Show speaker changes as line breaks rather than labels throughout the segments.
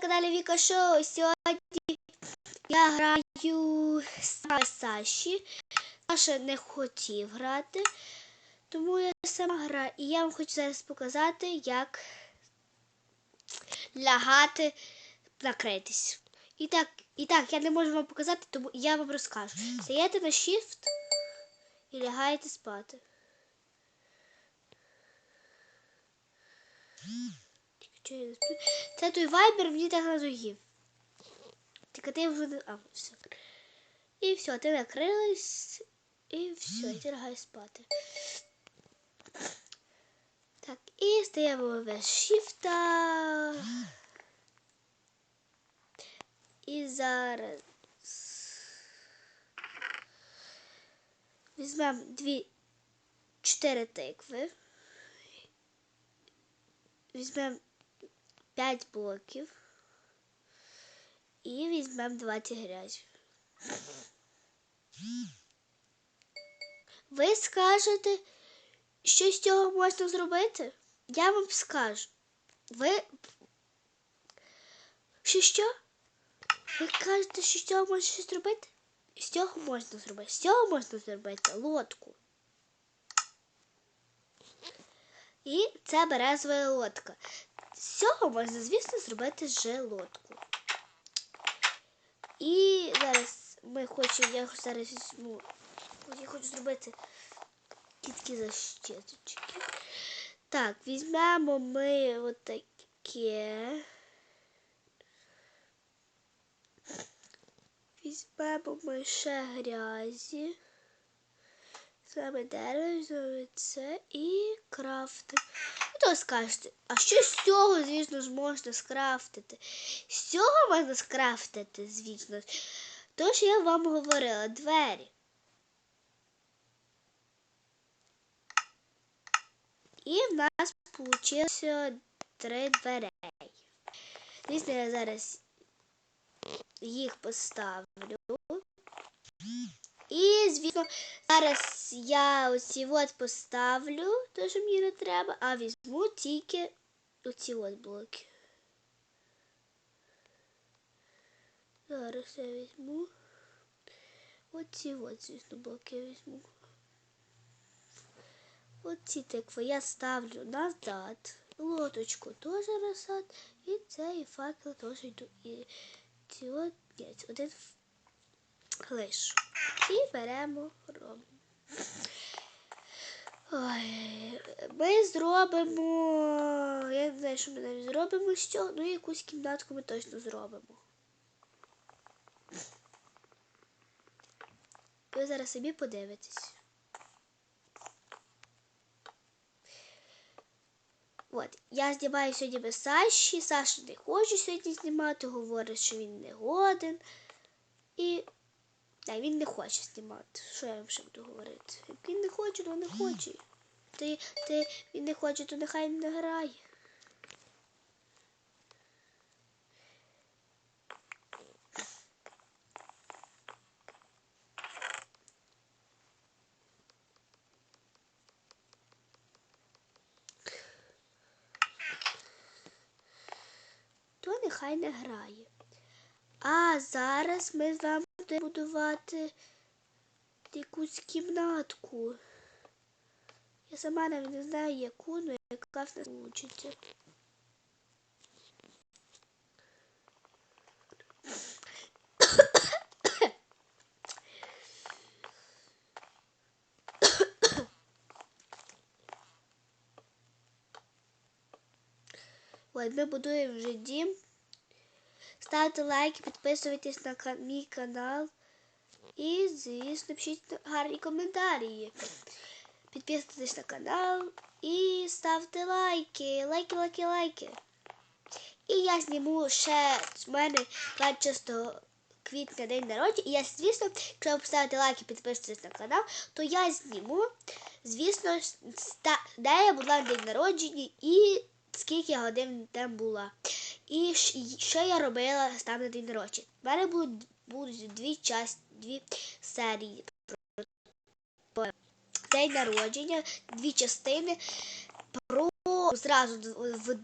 каналі Віка Шоу. Сьогодні я граю саме Саші. Саша не хотів грати, тому я сама граю. І я вам хочу зараз показати, як лягати, накритись. І так, і так, я не можу вам показати, тому я вам розкажу. Стаєте на Shift і лягаєте спати. Сплю? Це той вайбер мені так надоїв. Тільки ти вже. А, все. І все, ти накрилась. І все, і ти лягаєш спати. Так, і стаємо без шифта. І зараз. Візьмемо дві чотири тикви. Візьмемо 5 блоків і візьмемо 20 грязі. Ви скажете, що з цього можна зробити? Я вам скажу. Ви. Що що? Ви кажете, що з цього можна щось зробити? З цього можна зробити. З цього можна зробити лодку. І це березова лодка. З цього можна, звісно, зробити желодку. І зараз ми хочемо, я зараз візьму, я хочу зробити кітки защиточки. Так, візьмемо ми отаке. Візьмемо ми ще грязі. Саме дерево, зробимо це і крафтимо. То скажете, а що з цього, звісно ж, можна скрафтити? З цього можна скрафтити, звісно. То, що я вам говорила, двері. І в нас вийшло три дверей. Звісно, я зараз їх поставлю. І, звісно, зараз я оці от поставлю, те, що мені не треба, а візьму тільки оці от блоки. Зараз я візьму. Оці от, звісно, блоки я візьму. Оці тикви я ставлю назад. Лоточку теж назад. І цей факел теж йду. І ці от, ні, один лишу. І беремо, робимо. Ми зробимо. Я не знаю, що ми навіть зробимо з цього, ну якусь кімнатку ми точно зробимо. Ви зараз собі подивитесь. От, я знімаю сьогодні без Саші. Саша не хоче сьогодні знімати, говорить, що він не годен. І та він не хоче знімати. Що я вам ще буду говорити? Як він не хоче, то не хоче. Ти, ти, він не хоче, то нехай не грає. То нехай не грає. А зараз ми з вами будемо будувати якусь кімнатку. Я сама навіть не знаю, яку, але яка в нас вийде. От ми будуємо вже дім. Ставте лайки, підписуйтесь на мій канал. І, звісно, пишіть гарні коментарі. Підписуйтесь на канал і ставте лайки. Лайки, лайки, лайки. І я зніму ще в мене 26 квітня день народження. І я, звісно, якщо ви поставите лайки, підписуєтесь на канал, то я зніму, звісно, де я була день народження і скільки годин там була. І що я робила там на день народження. У мене будуть, будуть дві часті, дві серії про день народження, дві частини про зразу в,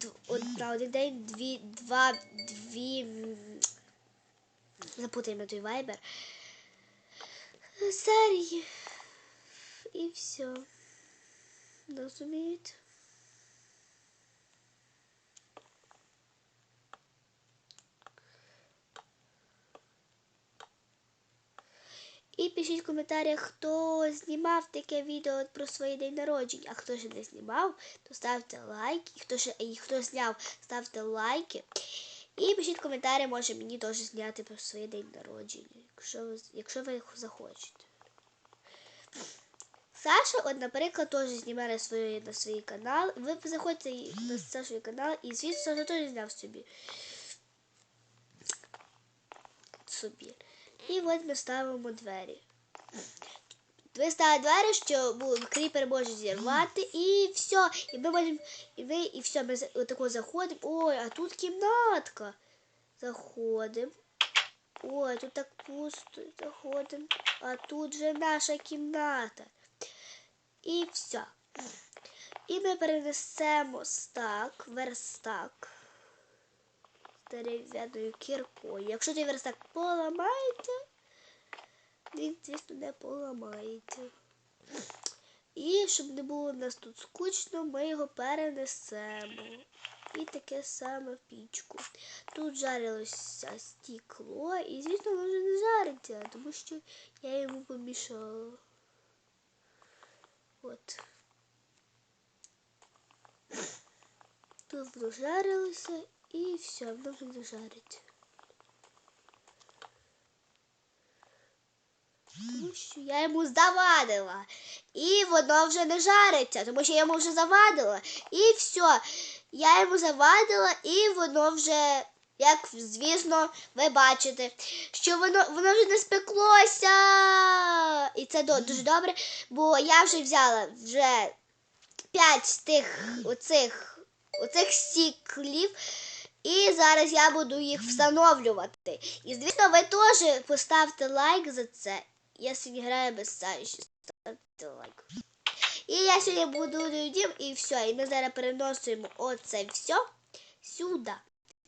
на один день дві, два, дві. Запутаємо той вайбер. Серії. І все. Розумієте? І пишіть в коментарях, хто знімав таке відео про своє день народження, а хто ще не знімав, то ставте лайки. Хто ще і хто зняв, ставте лайки. І пишіть в коментарі, може мені теж зняти про своє день народження, якщо ви, якщо ви захочете. Саша, от, наприклад, теж знімає на свій, на свій канал. Ви заходьте на Сашовий канал, і звісно, теж зняв собі. собі. І от ми ставимо двері. Ви ставите двері, що кріпер може зірвати, і все. І ми можемо, і ми, і все, ми отако заходимо. Ой, а тут кімнатка. Заходимо. Ой, тут так пусто. Заходимо. А тут же наша кімната. І все. І ми перенесемо стак, верстак дерев'яною кіркою. Якщо той верстак поламаєте, він, звісно, не поламаєте. І щоб не було нас тут скучно, ми його перенесемо. І таке саме в пічку. Тут жарилося стекло, і, звісно, воно вже не жариться, тому що я йому помішала. От. Тут воно жарилося і все, воно вже жарить. Я йому завадила. І воно вже не жариться, тому що я йому вже завадила. І все. Я йому завадила, і воно вже, як звісно, ви бачите, що воно, воно вже не спеклося. І це дуже добре, бо я вже взяла вже п'ять з тих оцих, оцих стіклів. І зараз я буду їх встановлювати. І звісно, ви теж поставте лайк за це. Я сьогодні граю без Саші. Ставте лайк. І я сьогодні буду дім і все. І ми зараз переносимо оце все сюди.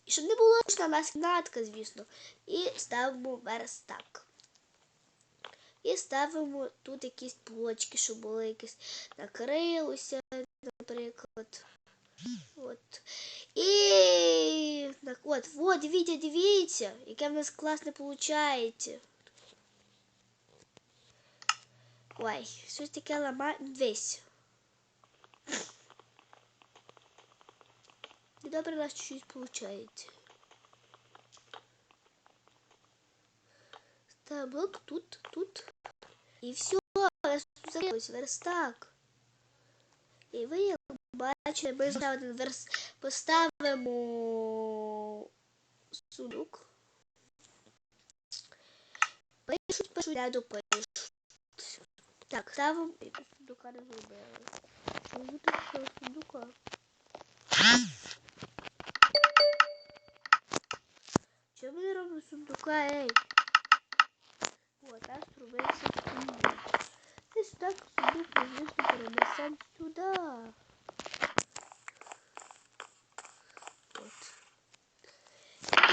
І щоб не було на нас кімнатка, звісно. І ставимо верстак. І ставимо тут якісь блочки, щоб було якесь накрилося, наприклад. От. І так, от, от, дивіться, дивіться, яке в нас класне виходить. Ой, щось таке ламає. Дивись. І добре у нас щось виходить. Стаблок тут, тут. І все, у нас тут закрилось верстак. І ви, як бачите, ми один верс поставимо сундук. Пишуть, пишуть, я допишу. Так, ставимо. Сундука не зробили. Що цього сундука? Чому не робимо сундука, ей? От, наш зробився сундук. Десь так сундук ми, звісно, перенесемо сюди. От.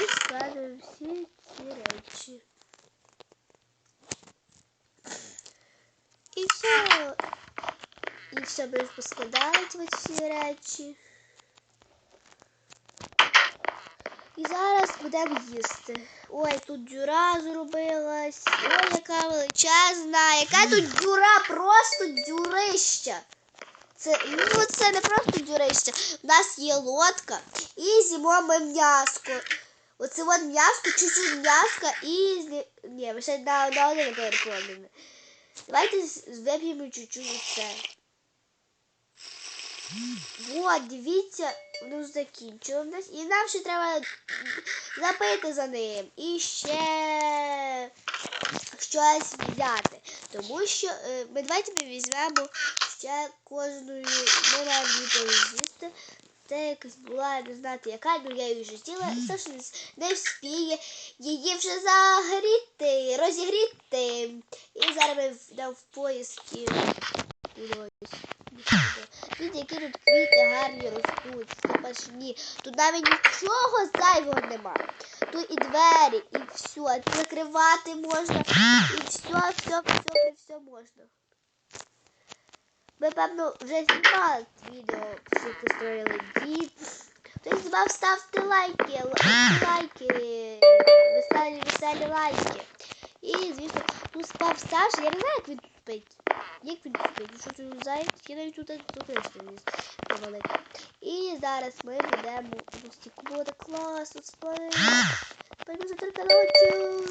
І складаємо всі ці речі. І все. Все ми поскладають ось всі речі. І зараз будемо їсти. Ой, тут дюра зробилась. Ой, яка величезна. Яка тут дюра, просто дюрища. Це, ну, це не просто дюрища. У нас є лодка і з'їмо ми м'яско. Оце от м'яско, чуть-чуть м'яска і... Ні, ми ще на, на один перекладемо. Давайте вип'ємо чуть-чуть це. Вот, дивіться, воно закінчило нас. І нам ще треба запити за ним. І ще щось взяти. Тому що е, ми давайте візьмемо ще кожною. Ми з'їсти. Це якась була, не знати яка, ну я її вже з'їла. Саша не, вспіє її вже загріти, розігріти. І зараз ми в поїзді Ось. Дивіться, які тут квіти гарні ростуть, запашні. Тут навіть нічого зайвого нема. Тут і двері, і все. Закривати можна, і все, все, все, все можна. Ми, певно, вже знімали відео, що построїли дім. Хто знімав, ставте лайки, лайки, веселі, веселі лайки. І, звісно, тут спав Саша, я не знаю, як він тут спить. Як він тут спить? Ну, Що тут заяць? Я навіть тут не великий. І зараз ми будемо у стіку буде класно спати. Пойду за тертарочу.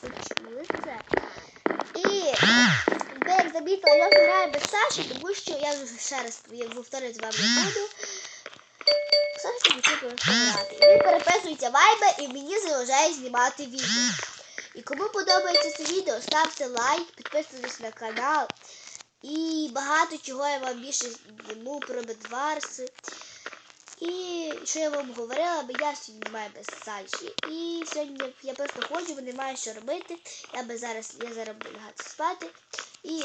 Почули це? І ви як замітили, я граю без Саші, тому що я вже ще раз повторюю з вами буду. Саша не чути грати. Він переписується вайбер і мені заважає знімати відео. І кому подобається це відео, ставте лайк, підписуйтесь на канал. І багато чого я вам більше зніму про Бедварси. І що я вам говорила, бо я сьогодні маю без Саші. І сьогодні я просто ходжу, бо не маю що робити. Я би зараз я зараз буду лягати спати. І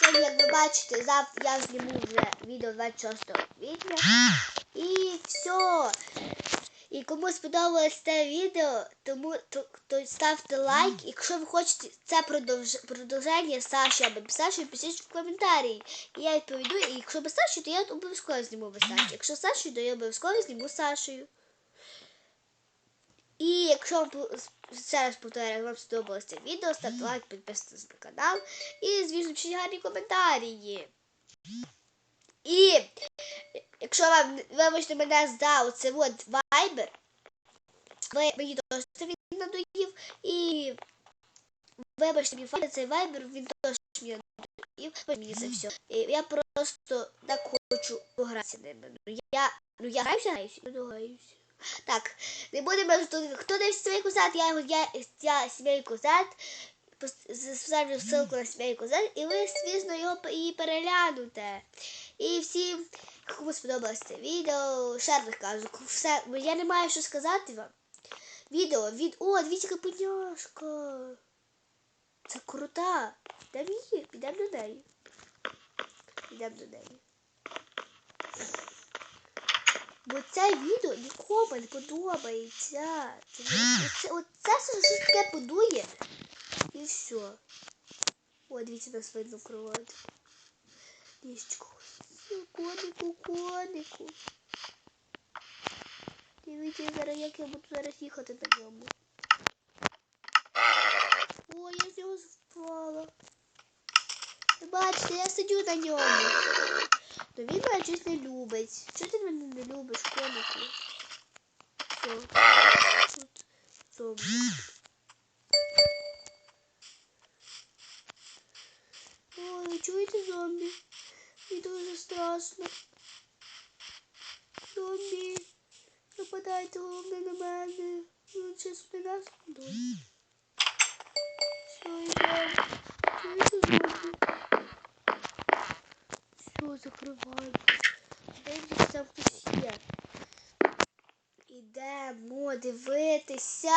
сьогодні, як ви бачите, завтра я зніму вже відео 26 квітня. І все. І кому сподобалось це відео, тому то, то ставте лайк. Якщо ви хочете це продовж, продовження Саші або Саші, пишіть в коментарі. І я відповіду. І якщо без Саші, то я обов'язково зніму без Саші. Якщо Сашою, то я обов'язково зніму з Сашею. І якщо ще раз повторюю, як вам сподобалось це відео, ставте лайк, підписуйтесь на канал. І, звісно, пишіть гарні коментарі. І якщо вам вибачте мене за оце от вайбер, ви мені теж це він надоїв. І вибачте мені факт, цей вайбер, він теж мені надоїв. Мені це все. І я просто так хочу погратися ними. Ну я, ну я граюся, граюся, ну граюся. Так, не будемо тут. Хто дивиться сімейку зад, я його я, я сімейку зад. Ставлю ссылку на сімейку зад, і ви, звісно, його і переглянете. І всім, кому сподобалось це відео, ще раз кажу, все, я не маю що сказати вам. Відео від. О, дивіться, яка поняшка. Це крута. Де її? Підемо до неї. Підемо до неї. Бо це відео нікому не подобається. Це, оце, оце щось таке подує. І все. О, дивіться на свою кровать. Ліжечко. Конику, конику. Дивіться зараз, як я буду зараз їхати на ньому. О, я з нього впала. Бачите, я сидю на ньому. То він мене щось не любить. Чого ти мене не любиш, конику? Все. Тут зомбі. Страшно. Зомбі. Нападайте головне на мене. Ну, щас не нас. Все, йдемо. Чуєте зомбі? Все, закриваємо. Дивіться, там хтось є. Ідемо дивитися.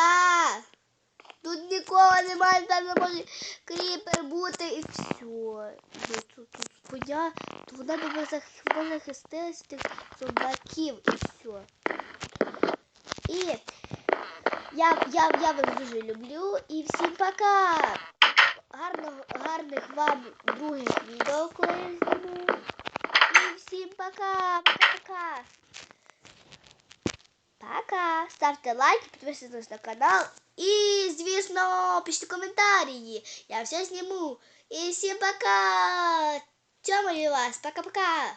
Тут нікого немає, там не може кріпер бути і все. Ну, тут, тут коня, то вона би зах- вона захистилась від тих зомбаків і все. І я, я, я вас дуже люблю і всім пока! Гарного, гарних вам других відео, коли я зніму. І всім пока! Пока-пока! Пока! Ставте лайки, підписуйтесь на канал. І, звісно, пишіть коментарі. Я все зніму. І всім пока! Тьомаю вас. Пока-пока.